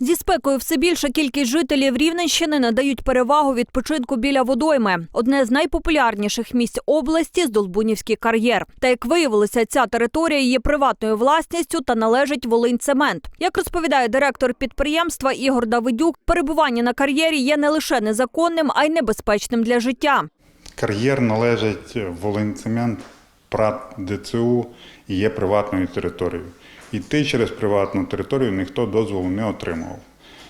Зі спекою все більша кількість жителів Рівненщини надають перевагу відпочинку біля водойми. Одне з найпопулярніших місць області Здолбунівський кар'єр. Та як виявилося, ця територія є приватною власністю та належить Волиньцемент. Як розповідає директор підприємства Ігор Давидюк, перебування на кар'єрі є не лише незаконним, а й небезпечним для життя. Кар'єр належить Волинцемент, ПРАТ ДЦУ є приватною територією. Іти через приватну територію ніхто дозволу не отримував.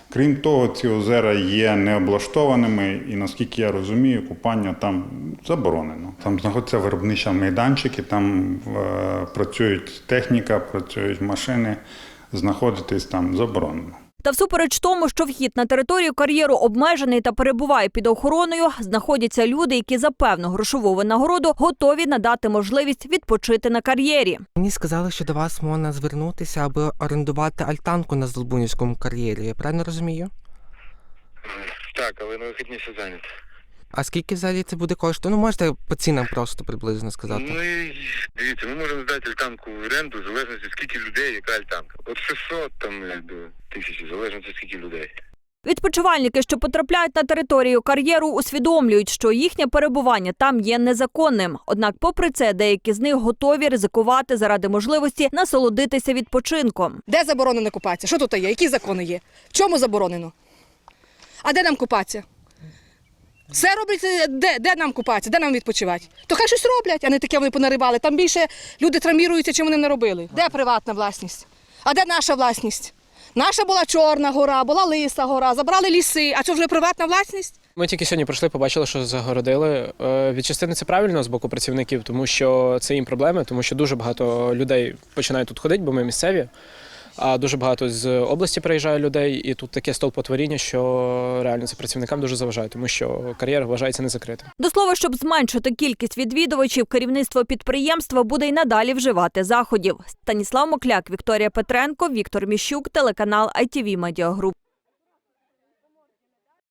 Крім того, ці озера є необлаштованими, і наскільки я розумію, купання там заборонено. Там знаходяться виробничі майданчики, там е, працюють техніка, працюють машини, знаходитись там заборонено. Та всупереч тому, що вхід на територію кар'єру обмежений та перебуває під охороною, знаходяться люди, які за певну грошову винагороду готові надати можливість відпочити на кар'єрі. Мені сказали, що до вас можна звернутися, аби орендувати альтанку на Здолбунівському кар'єрі. Я правильно розумію? Так, але на вихідні все зайнято. А скільки взагалі це буде коштувати? Ну, можете по цінам просто приблизно сказати. Ну і дивіться, ми можемо здати альтанку в оренду в залежності скільки людей, яка альтанка. От 600 там до тисячі, в залежності скільки людей. Відпочивальники, що потрапляють на територію кар'єру, усвідомлюють, що їхнє перебування там є незаконним. Однак, попри це, деякі з них готові ризикувати заради можливості насолодитися відпочинком. Де заборонено купатися? Що тут є? Які закони є? В чому заборонено? А де нам купатися? Все робиться, де, де нам купатися, де нам відпочивати? То хай щось роблять, а не таке вони понаривали. Там більше люди травміруються, чим вони не робили. Де приватна власність? А де наша власність? Наша була Чорна гора, була Лиса гора, забрали ліси, а це вже приватна власність? Ми тільки сьогодні прийшли, побачили, що загородили. Е, Від частини це правильно з боку працівників, тому що це їм проблеми, тому що дуже багато людей починають тут ходити, бо ми місцеві. А дуже багато з області приїжджає людей, і тут таке стовпотворіння, що реально це працівникам дуже заважає, тому що кар'єр вважається незакритим. До слова, щоб зменшити кількість відвідувачів, керівництво підприємства буде й надалі вживати заходів. Станіслав Мокляк, Вікторія Петренко, Віктор Міщук, телеканал ITV Media Group.